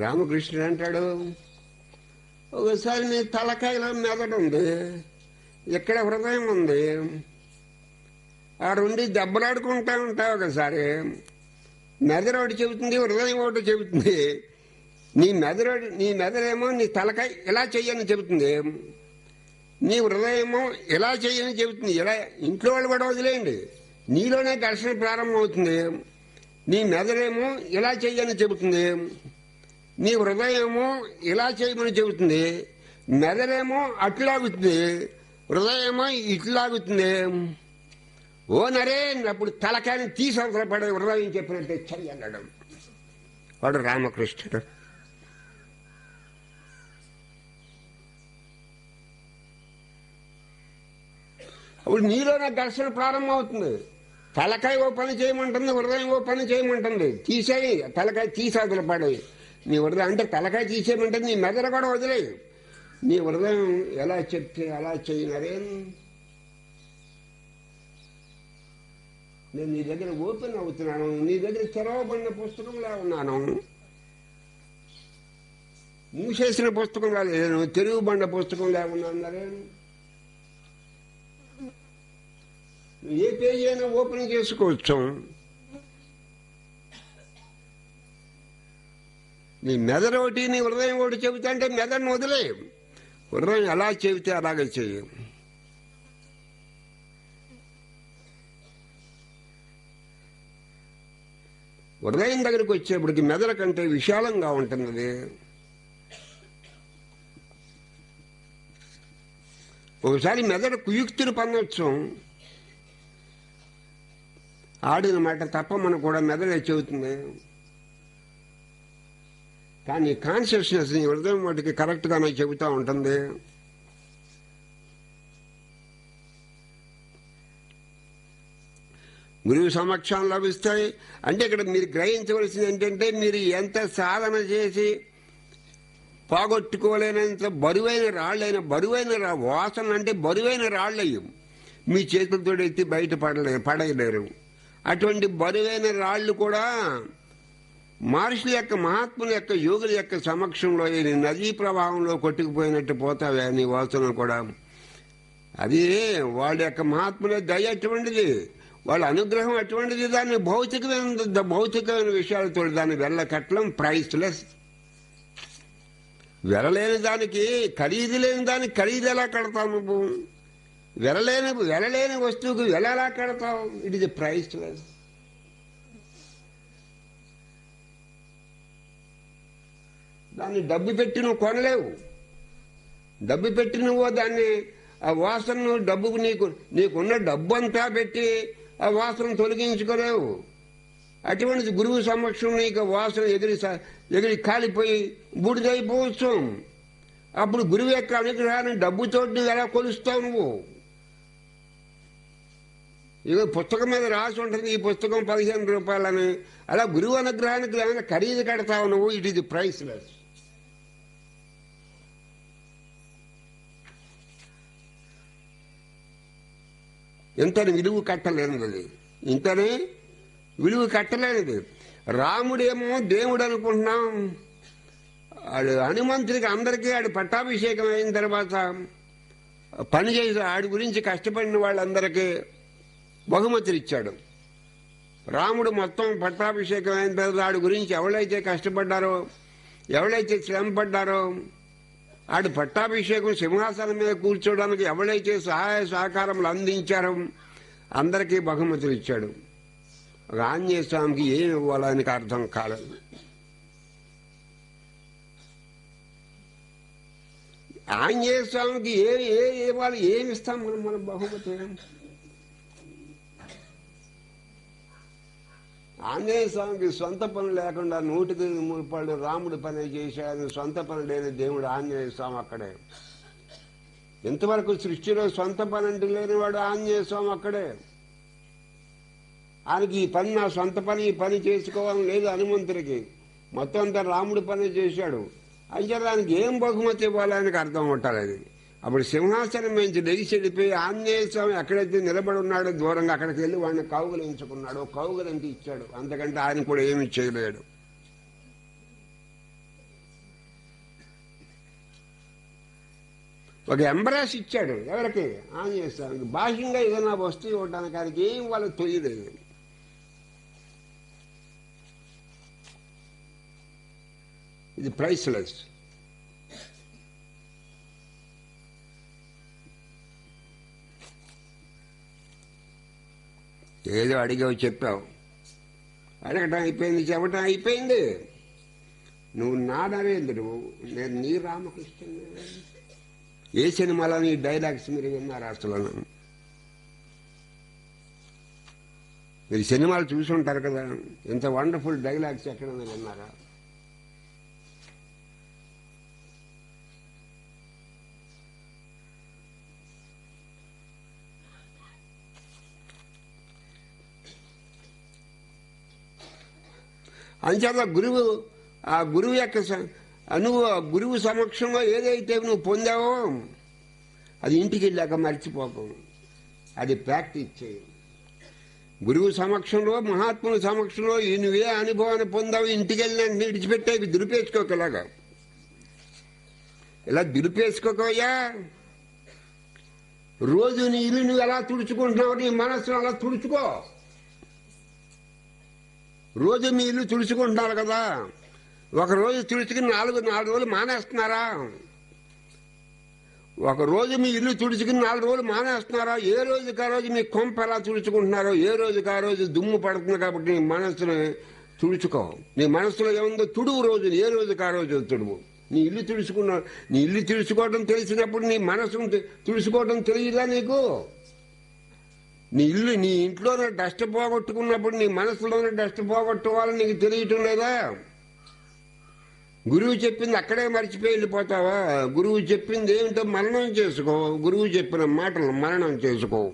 రామకృష్ణుడు అంటాడు ఒకసారి నీ తలకాయలో మెదడు ఉంది. ఇక్కడ హృదయం ఉంది? ఆడుండి దెబ్బలాడుకుంటా ఉంటావు ఒకసారి. మెదడు ఒకటి చెబుతుంది హృదయం ఒకటి చెబుతుంది. నీ మెదడు నీ మెదడేమో నీ తలకాయ ఇలా చెయ్యని చెబుతుంది. నీ హృదయమో ఇలా చెయ్యని చెబుతుంది. ఇలా ఇంట్లో వాళ్ళు కూడా వదిలేయండి. నీలోనే ఘర్షణ ప్రారంభమవుతుంది. నీ మెదడేమో ఇలా చెయ్యని చెబుతుంది. నీ హృదయమో ఇలా చేయమని చెబుతుంది. మెదడేమో అట్లాగుతుంది. హృదయమో ఇట్లాగుతుంది. ఓ అప్పుడు తలకాయని తీసి పడే హృదయం చెప్పినట్టే చెయ్యి అన్నాడు. వాడు రామకృష్ణుడు. అప్పుడు నీలోనే ఘర్షణ ప్రారంభమవుతుంది. తలకాయ ఓ పని చేయమంటుంది హృదయం ఓ పని చేయమంటుంది. తీసేయి తలకాయ తీసాదులు పడేవి నీ హృదయం అంటే తలకాయ తీసేయమంటే నీ మెదడు కూడా వదిలేదు నీ హృదయం ఎలా చెప్తే అలా చేయనరే నేను నీ దగ్గర ఓపెన్ అవుతున్నాను. నీ దగ్గర తెరవబడిన పుస్తకంలా ఉన్నాను. మూసేసిన పుస్తకంలా లేను తెరుగుబండ పుస్తకంలా ఉన్నానరే ఏ పేజీ అయినా ఓపెన్ చేసుకోవచ్చు. నీ మెదడు ఒకటి నీ హృదయం ఒకటి చెబితే అంటే మెదడును వదిలే హృదయం ఎలా చెబితే అలాగే చెయ్యి. హృదయం దగ్గరికి వచ్చేప్పటికి మెదడు కంటే విశాలంగా ఉంటుంది ఒకసారి మెదడు కుయుక్తిని పొందొచ్చు. ఆడిన మాట తప్పమని కూడా మెదడే చెబుతుంది. కానీ కాన్షియస్నెస్ నీ హృదయం వాటికి కరెక్ట్గానే చెబుతూ ఉంటుంది. గురువు సమక్షం లభిస్తాయి. అంటే ఇక్కడ మీరు గ్రహించవలసింది ఏంటంటే మీరు ఎంత సాధన చేసి పోగొట్టుకోలేనంత బరువైన రాళ్ళైన బరువైన వాసన అంటే బరువైన రాళ్ళయ్యం. మీ చేతులతో ఎత్తి బయట పడలే పడలేరు. అటువంటి బరువైన రాళ్ళు కూడా మహర్షుల యొక్క మహాత్ముల యొక్క యోగుల యొక్క సమక్షంలో ఈ నదీ ప్రవాహంలో కొట్టుకుపోయినట్టు పోతావే నీ వాసన కూడా. అది వాళ్ళ యొక్క మహాత్ముల దయ అటువంటిది. వాళ్ళ అనుగ్రహం అటువంటిది. దాన్ని భౌతికమైన భౌతికమైన విషయాలతో దాన్ని వెళ్ళకట్టడం ప్రైస్లెస్ వెరలేని దానికి ఖరీదు లేని దానికి ఖరీదు ఎలా కడతావు నువ్వు? వెలలేని వెలలేని వస్తువుకు వెల ఎలా కడతావు? ఇట్ ఇస్ ప్రైస్లెస్ దాన్ని డబ్బు పెట్టి నువ్వు కొనలేవు. డబ్బు పెట్టి నువ్వు దాన్ని ఆ వాసనను డబ్బుకు నీకు నీకున్న డబ్బు అంతా పెట్టి ఆ వాసన తొలగించుకోలేవు. అటువంటి గురువు సమక్షం నీకు వాసన ఎగిరి ఎగిరి కాలిపోయి బూడిదైపోవచ్చు. అప్పుడు గురువు యొక్క అనుగ్రహాన్ని డబ్బుతో నువ్వు ఎలా కొలుస్తావు నువ్వు? ఇక పుస్తకం మీద రాసి ఉంటుంది ఈ పుస్తకం పదిహేను రూపాయలని. అలా గురువు అనుగ్రహానికి ఏమైనా ఖరీదు కడతావు నువ్వు? ఇట్ ప్రైస్ ప్రైస్లెస్ ఇంతని విలువ కట్టలేనిది. ఇంతని విలువ కట్టలేనిది. రాముడేమో దేవుడు అనుకుంటున్నాం. ఆడు హనుమంతుడికి అందరికీ ఆడు పట్టాభిషేకం అయిన తర్వాత పని చేసి ఆడి గురించి కష్టపడిన వాళ్ళందరికీ బహుమతులు ఇచ్చాడు. రాముడు మొత్తం పట్టాభిషేకం అయిన తర్వాత ఆడి గురించి ఎవరైతే కష్టపడ్డారో ఎవరైతే శ్రమపడ్డారో ఆడు పట్టాభిషేకం సింహాసనం మీద కూర్చోవడానికి ఎవరైతే సహాయ సహకారములు అందించారో? అందరికీ బహుమతులు ఇచ్చాడు. ఒక ఆంజనేయ స్వామికి ఏమి ఇవ్వాలని అర్థం కాలేదు. ఆంజనేయ స్వామికి ఏ ఏ ఇవ్వాలి ఏమి ఇస్తాం? మనం మన బహుమతి ఆంజనేయ స్వామికి సొంత పని లేకుండా నూటికి మూడు రాముడు పని చేశాడు. సొంత పని లేని దేవుడు ఆంజనేయ స్వామి అక్కడే. ఇంతవరకు సృష్టిలో సొంత పని అంటూ లేనివాడు ఆంజనేయ స్వామి అక్కడే? ఆయనకి ఈ పని నా సొంత పని ఈ పని చేసుకోవాలని లేదు హనుమంతుడికి. మొత్తం అంతా రాముడు పని చేశాడు. అయితే దానికి ఏం బహుమతి ఇవ్వాలని అర్థం ఉంటారు అది అప్పుడు సింహాసనం నుంచి లెగిసి వెళ్ళిపోయి ఆంజనేయ స్వామి ఎక్కడైతే నిలబడి ఉన్నాడో దూరంగా అక్కడికి వెళ్ళి వాడిని కౌగులించుకున్నాడు కౌగులంటే ఇచ్చాడు. అంతకంటే ఆయన కూడా ఏమి చేయలేడు. ఒక ఎంబరాస్ ఇచ్చాడు ఎవరికి? ఆంజనేయ స్వామికి. బాహ్యంగా ఏదైనా వస్తూ ఇవ్వడానికి ఆయనకి ఏం వాళ్ళకి తెలియలేదు ఇది ప్రైస్లెస్. ఏదో అడిగావు చెప్పావు. అడగటం అయిపోయింది చెప్పటం అయిపోయింది. నువ్వు నా నరేంద్రుడు నేను నీ రామకృష్ణ ఏ సినిమాలో నీ డైలాగ్స్ మీరు విన్నారు అసలు మీరు సినిమాలు చూసి ఉంటారు కదా ఇంత వండర్ఫుల్ డైలాగ్స్ ఎక్కడ విన్నారా? అంచేత గురువు ఆ గురువు యొక్క స- నువ్వు గురువు సమక్షంలో ఏదైతే నువ్వు పొందావో అది ఇంటికి వెళ్ళాక మర్చిపోకు. అది ప్రాక్టీస్ చేయి. గురువు సమక్షంలో మహాత్ముల సమక్షంలో ఈ నువ్వే అనుభవాన్ని పొందావు ఇంటికి వెళ్ళిన విడిచిపెట్టే ఇవి ఇలా దురిపేసుకోకయ్యా. రోజు నీ ఇల్లు నువ్వు ఎలా తుడుచుకుంటున్నావు నీ మనస్సును అలా తుడుచుకో. రోజు మీ ఇల్లు తుడుచుకుంటున్నారు కదా. ఒకరోజు తుడుచుకుని నాలుగు నాలుగు రోజులు మానేస్తున్నారా? ఒక రోజు మీ ఇల్లు తుడుచుకుని నాలుగు రోజులు మానేస్తున్నారా? ఏ రోజుకి ఆ రోజు మీ కొంప ఎలా తుడుచుకుంటున్నారో ఏ రోజుకి ఆ రోజు దుమ్ము పడుతుంది కాబట్టి నీ మనస్సును తుడుచుకో. నీ మనస్సులో ఏముందో తుడువు రోజు ఏ రోజుకి ఆ రోజు తుడువు. నీ ఇల్లు తుడుచుకున్నావు నీ ఇల్లు తుడుచుకోవడం తెలిసినప్పుడు నీ మనసును తుడుచుకోవడం తెలియదా నీకు? నీ ఇల్లు నీ ఇంట్లోనే డస్ట్ పోగొట్టుకున్నప్పుడు నీ మనసులోనే డస్ట్ పోగొట్టుకోవాలని నీకు తెలియటం లేదా గురువు చెప్పింది అక్కడే మర్చిపోయి వెళ్ళిపోతావా? గురువు చెప్పింది ఏమిటో మరణం చేసుకో. గురువు చెప్పిన మాటలు మరణం చేసుకో.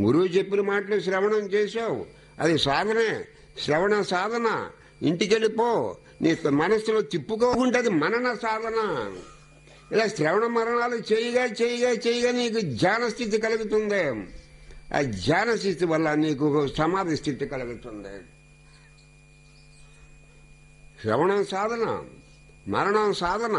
గురువు చెప్పిన మాటలు శ్రవణం చేసావు అది సాధనే. శ్రవణ సాధన. ఇంటికి వెళ్ళిపో. నీ మనసులో తిప్పుకోకుంటే మనన సాధన. ఇలా శ్రవణ మరణాలు చేయగా చేయగా చేయగా నీకు జ్ఞానస్థితి కలుగుతుంది. ఆ ధ్యాన స్థితి వల్ల నీకు సమాధి స్థితి కలుగుతుంది. శ్రవణం సాధన మరణం సాధన.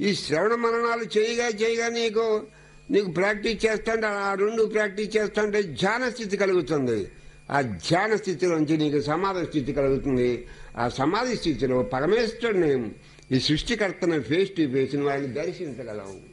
ఈ శ్రవణ మరణాలు చేయగా చేయగా నీకు నీకు ప్రాక్టీస్ చేస్తుంటే ఆ రెండు ప్రాక్టీస్ చేస్తుంటే ధ్యాన స్థితి కలుగుతుంది. ఆ ధ్యాన స్థితిలోంచి నీకు సమాధి స్థితి కలుగుతుంది. ఆ సమాధి స్థితిలో పరమేశ్వరుని ఈ సృష్టికర్తను ఫేస్ టు ఫేస్ వారిని దర్శించగలవు.